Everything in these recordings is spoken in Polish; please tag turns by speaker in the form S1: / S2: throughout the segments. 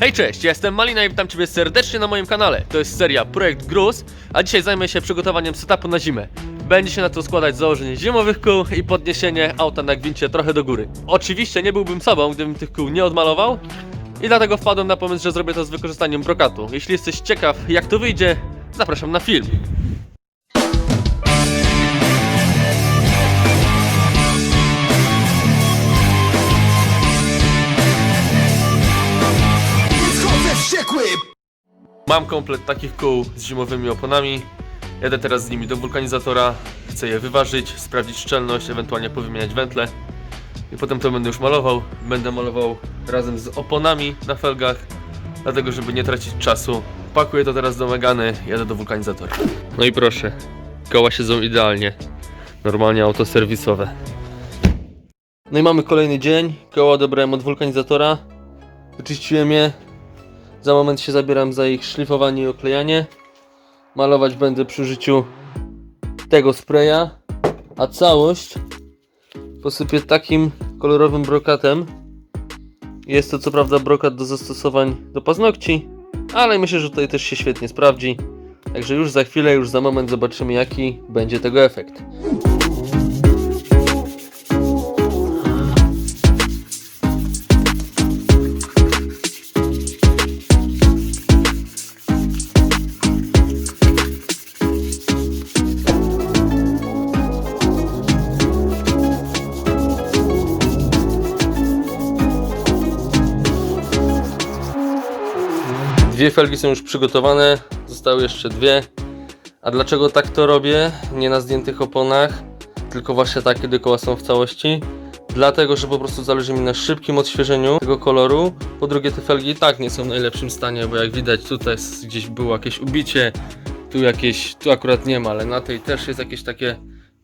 S1: Hej cześć, ja jestem Malina i witam Ciebie serdecznie na moim kanale. To jest seria Projekt Gruz, a dzisiaj zajmę się przygotowaniem setupu na zimę. Będzie się na to składać założenie zimowych kół i podniesienie auta na gwincie trochę do góry. Oczywiście nie byłbym sobą, gdybym tych kół nie odmalował i dlatego wpadłem na pomysł, że zrobię to z wykorzystaniem brokatu. Jeśli jesteś ciekaw jak to wyjdzie, zapraszam na film. Mam komplet takich kół z zimowymi oponami. Jadę teraz z nimi do wulkanizatora. Chcę je wyważyć, sprawdzić szczelność, ewentualnie powymieniać wętle. I potem to będę już malował. Będę malował razem z oponami na felgach, dlatego żeby nie tracić czasu. Pakuję to teraz do Megany, jadę do wulkanizatora. No i proszę, koła siedzą idealnie. Normalnie auto serwisowe. No i mamy kolejny dzień. Koła odebrałem od wulkanizatora. Wyczyściłem je, za moment się zabieram za ich szlifowanie i oklejanie. Malować będę przy użyciu tego spraya, a całość posypię takim kolorowym brokatem. Jest to co prawda brokat do zastosowań do paznokci, ale myślę, że tutaj też się świetnie sprawdzi. Także już za chwilę, już za moment zobaczymy jaki będzie tego efekt. Dwie felgi są już przygotowane, zostały jeszcze dwie. A dlaczego tak to robię? Nie na zdjętych oponach, tylko właśnie tak, kiedy koła są w całości. Dlatego, że po prostu zależy mi na szybkim odświeżeniu tego koloru. Po drugie, te felgi i tak nie są w najlepszym stanie, bo jak widać, tutaj gdzieś było jakieś ubicie, tu jakieś, tu akurat nie ma, ale na tej też jest jakieś takie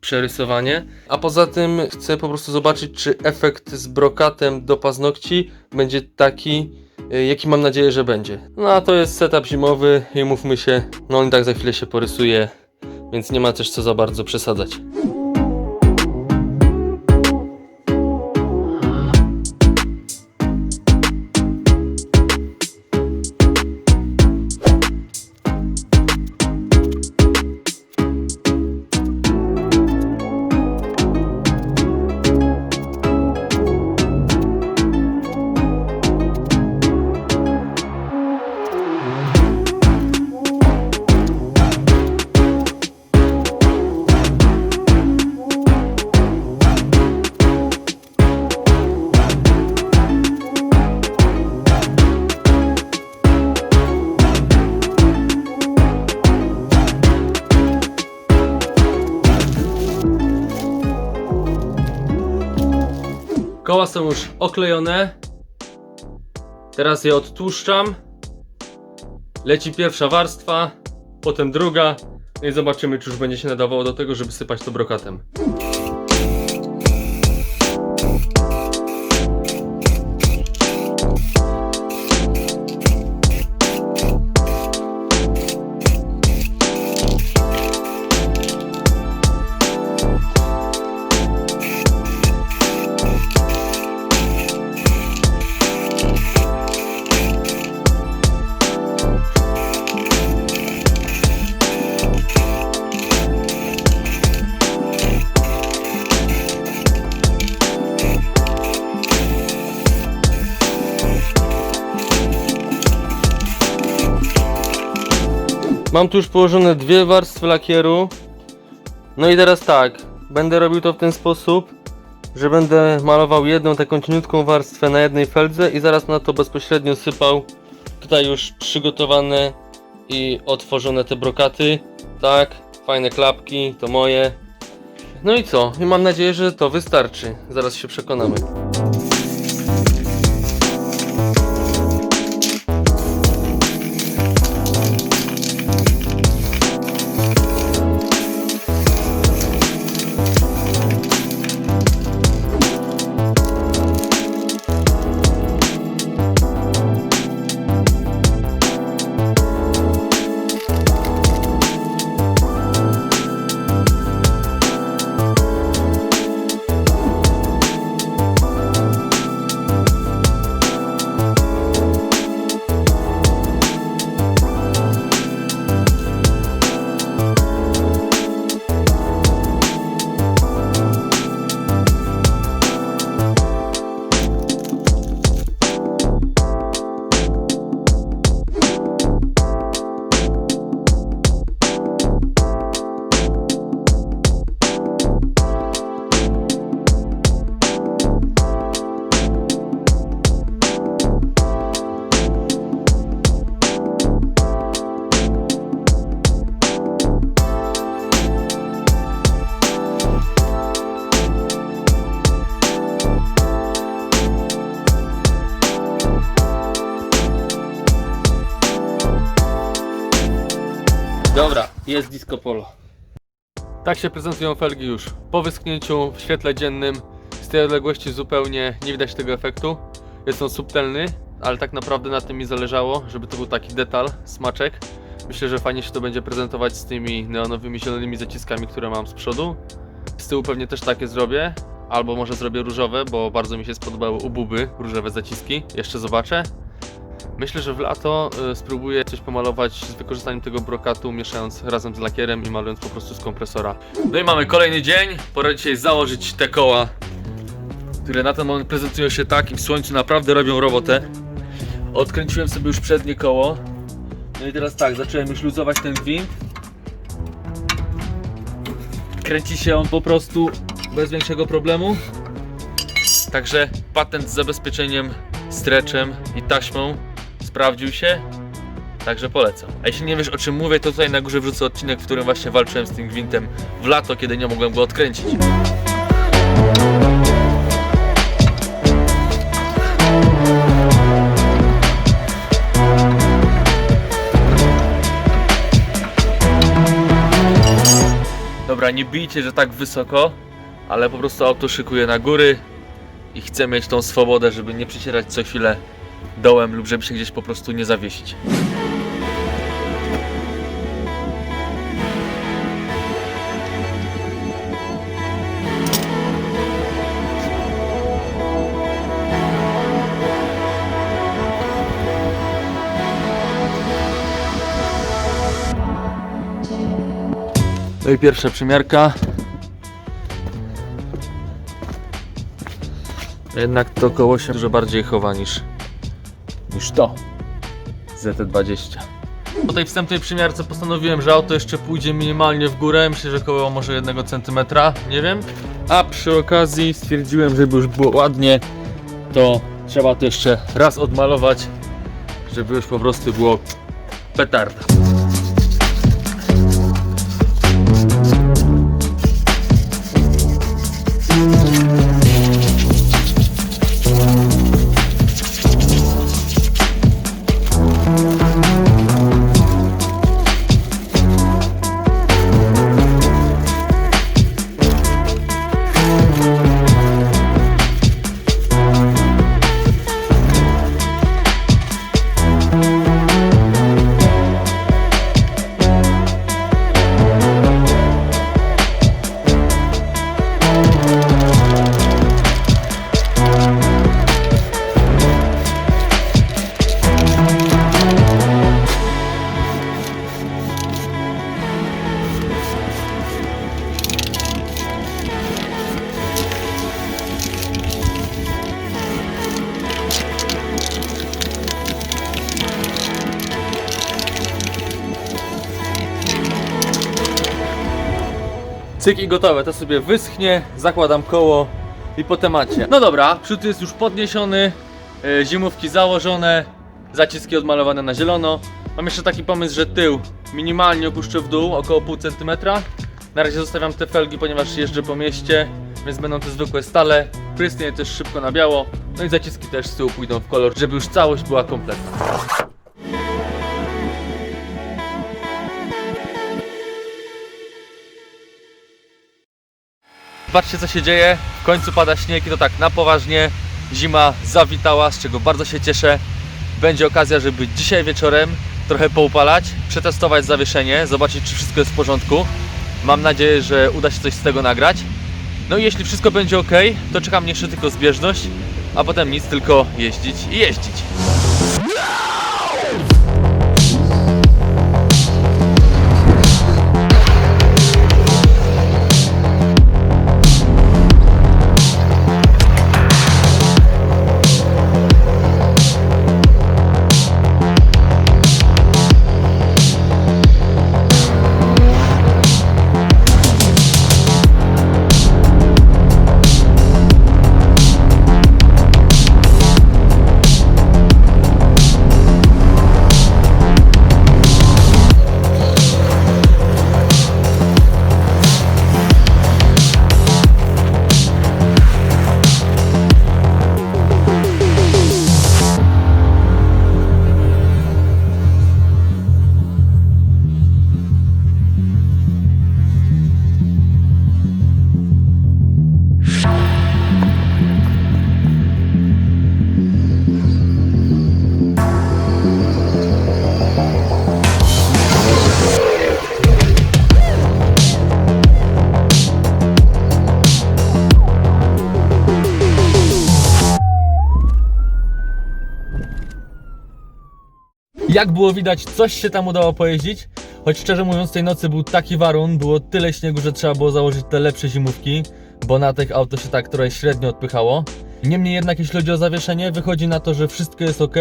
S1: przerysowanie. A poza tym chcę po prostu zobaczyć, czy efekt z brokatem do paznokci będzie taki, jaki mam nadzieję, że będzie. No a to jest setup zimowy i mówmy się, no on i tak za chwilę się porysuje, więc nie ma też co za bardzo przesadzać. Koła są już oklejone. Teraz je odtłuszczam. Leci pierwsza warstwa, potem druga. No i zobaczymy, czy już będzie się nadawało do tego, żeby sypać to brokatem. Mam tu już położone dwie warstwy lakieru. No i teraz tak, będę robił to w ten sposób, że będę malował jedną taką cieniutką warstwę na jednej feldze i zaraz na to bezpośrednio sypał tutaj już przygotowane i otworzone te brokaty. Tak, fajne klapki, to moje. No i co? I mam nadzieję, że to wystarczy. Zaraz się przekonamy. Dobra, jest disco polo. Tak się prezentują felgi już. Po wyschnięciu w świetle dziennym z tej odległości zupełnie nie widać tego efektu. Jest on subtelny, ale tak naprawdę na tym mi zależało, żeby to był taki detal, smaczek. Myślę, że fajnie się to będzie prezentować z tymi neonowymi zielonymi zaciskami, które mam z przodu. Z tyłu pewnie też takie zrobię, albo może zrobię różowe, bo bardzo mi się spodobały u Buby różowe zaciski. Jeszcze zobaczę. Myślę, że w lato y, spróbuję coś pomalować z wykorzystaniem tego brokatu, mieszając razem z lakierem i malując po prostu z kompresora. No i mamy kolejny dzień. Pora dzisiaj założyć te koła, które na ten moment prezentują się tak i w słońcu naprawdę robią robotę. Odkręciłem sobie już przednie koło. No i teraz tak, zacząłem już luzować ten gwint. Kręci się on po prostu bez większego problemu. Także patent z zabezpieczeniem, stretchem i taśmą sprawdził się. Także polecam. A jeśli nie wiesz o czym mówię, to tutaj na górze wrzucę odcinek, w którym właśnie walczyłem z tym gwintem w lato, kiedy nie mogłem go odkręcić. Dobra, nie bijcie, że tak wysoko, ale po prostu auto szykuję na góry i chcę mieć tą swobodę, żeby nie przycierać co chwilę dołem lub żeby się gdzieś po prostu nie zawiesić. No i pierwsza przymiarka. Jednak to koło się dużo bardziej chowa niż, niż to ZT20. Po tej wstępnej przymiarce postanowiłem, że auto jeszcze pójdzie minimalnie w górę. Myślę, że około może 1 cm, nie wiem. A przy okazji stwierdziłem, żeby już było ładnie, to trzeba to jeszcze raz odmalować, żeby już po prostu było petarda. Cyk i gotowe, to sobie wyschnie, zakładam koło i po temacie. No dobra, przód jest już podniesiony, yy, zimówki założone, zaciski odmalowane na zielono. Mam jeszcze taki pomysł, że tył minimalnie opuszczę w dół, około pół centymetra. Na razie zostawiam te felgi, ponieważ jeżdżę po mieście, więc będą to zwykłe stale. Prysnie też szybko na biało, no i zaciski też z tyłu pójdą w kolor, żeby już całość była kompletna. Patrzcie co się dzieje, w końcu pada śnieg i to tak na poważnie. Zima zawitała, z czego bardzo się cieszę. Będzie okazja, żeby dzisiaj wieczorem trochę poupalać, przetestować zawieszenie, zobaczyć czy wszystko jest w porządku. Mam nadzieję, że uda się coś z tego nagrać. No i jeśli wszystko będzie ok, to czeka mnie jeszcze tylko zbieżność, a potem nic, tylko jeździć i jeździć. Jak było widać, coś się tam udało pojeździć. Choć szczerze mówiąc, tej nocy był taki warun, było tyle śniegu, że trzeba było założyć te lepsze zimówki, bo na tych auto się tak trochę średnio odpychało. Niemniej jednak, jeśli chodzi o zawieszenie, wychodzi na to, że wszystko jest ok.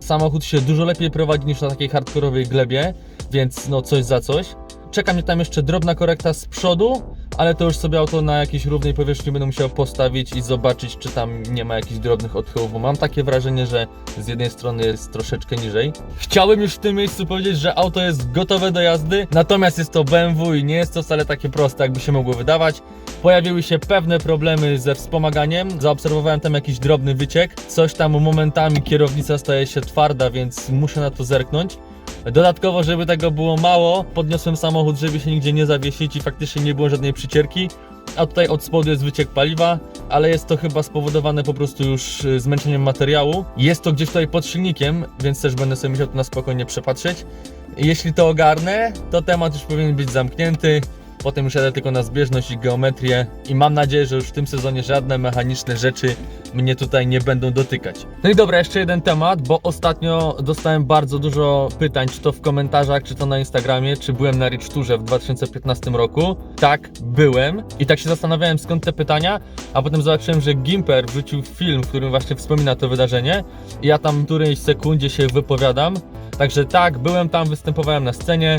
S1: Samochód się dużo lepiej prowadzi niż na takiej hardkorowej glebie, więc no coś za coś. Czeka mnie tam jeszcze drobna korekta z przodu, ale to już sobie auto na jakiejś równej powierzchni będę musiał postawić i zobaczyć, czy tam nie ma jakichś drobnych odchyłów, bo mam takie wrażenie, że z jednej strony jest troszeczkę niżej. Chciałem już w tym miejscu powiedzieć, że auto jest gotowe do jazdy, natomiast jest to BMW i nie jest to wcale takie proste, jakby się mogło wydawać. Pojawiły się pewne problemy ze wspomaganiem, zaobserwowałem tam jakiś drobny wyciek, coś tam momentami kierownica staje się twarda, więc muszę na to zerknąć. Dodatkowo, żeby tego było mało, podniosłem samochód, żeby się nigdzie nie zawiesić i faktycznie nie było żadnej przycierki. A tutaj od spodu jest wyciek paliwa, ale jest to chyba spowodowane po prostu już y, zmęczeniem materiału. Jest to gdzieś tutaj pod silnikiem, więc też będę sobie musiał to na spokojnie przepatrzeć. Jeśli to ogarnę, to temat już powinien być zamknięty. Potem już jadę tylko na zbieżność i geometrię i mam nadzieję, że już w tym sezonie żadne mechaniczne rzeczy mnie tutaj nie będą dotykać. No i dobra, jeszcze jeden temat, bo ostatnio dostałem bardzo dużo pytań, czy to w komentarzach, czy to na Instagramie, czy byłem na Rich Tourze w 2015 roku. Tak, byłem i tak się zastanawiałem skąd te pytania, a potem zobaczyłem, że Gimper wrzucił film, w którym właśnie wspomina to wydarzenie i ja tam w którejś sekundzie się wypowiadam. Także tak, byłem tam, występowałem na scenie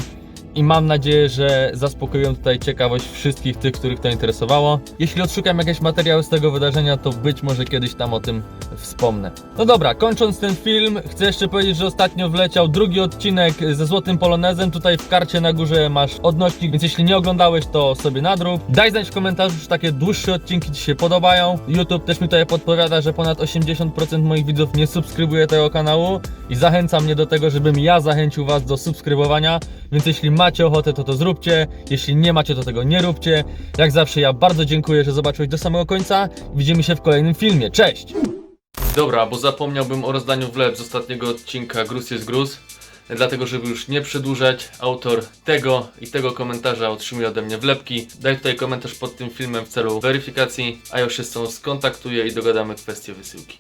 S1: i mam nadzieję, że zaspokoiłem tutaj ciekawość wszystkich tych, których to interesowało. Jeśli odszukam jakieś materiały z tego wydarzenia, to być może kiedyś tam o tym wspomnę. No dobra, kończąc ten film, chcę jeszcze powiedzieć, że ostatnio wleciał drugi odcinek ze Złotym Polonezem. Tutaj w karcie na górze masz odnośnik, więc jeśli nie oglądałeś, to sobie nadrób. Daj znać w komentarzu, czy takie dłuższe odcinki Ci się podobają. YouTube też mi tutaj podpowiada, że ponad 80% moich widzów nie subskrybuje tego kanału i zachęca mnie do tego, żebym ja zachęcił Was do subskrybowania. Więc jeśli macie ochotę, to to zróbcie. Jeśli nie macie, to tego nie róbcie. Jak zawsze ja bardzo dziękuję, że zobaczyłeś do samego końca. Widzimy się w kolejnym filmie. Cześć!
S2: Dobra, bo zapomniałbym o rozdaniu wlep z ostatniego odcinka Gruz jest gruz. Dlatego, żeby już nie przedłużać, autor tego i tego komentarza otrzymuje ode mnie wlepki. Daj tutaj komentarz pod tym filmem w celu weryfikacji, a ja się z tą skontaktuję i dogadamy kwestię wysyłki.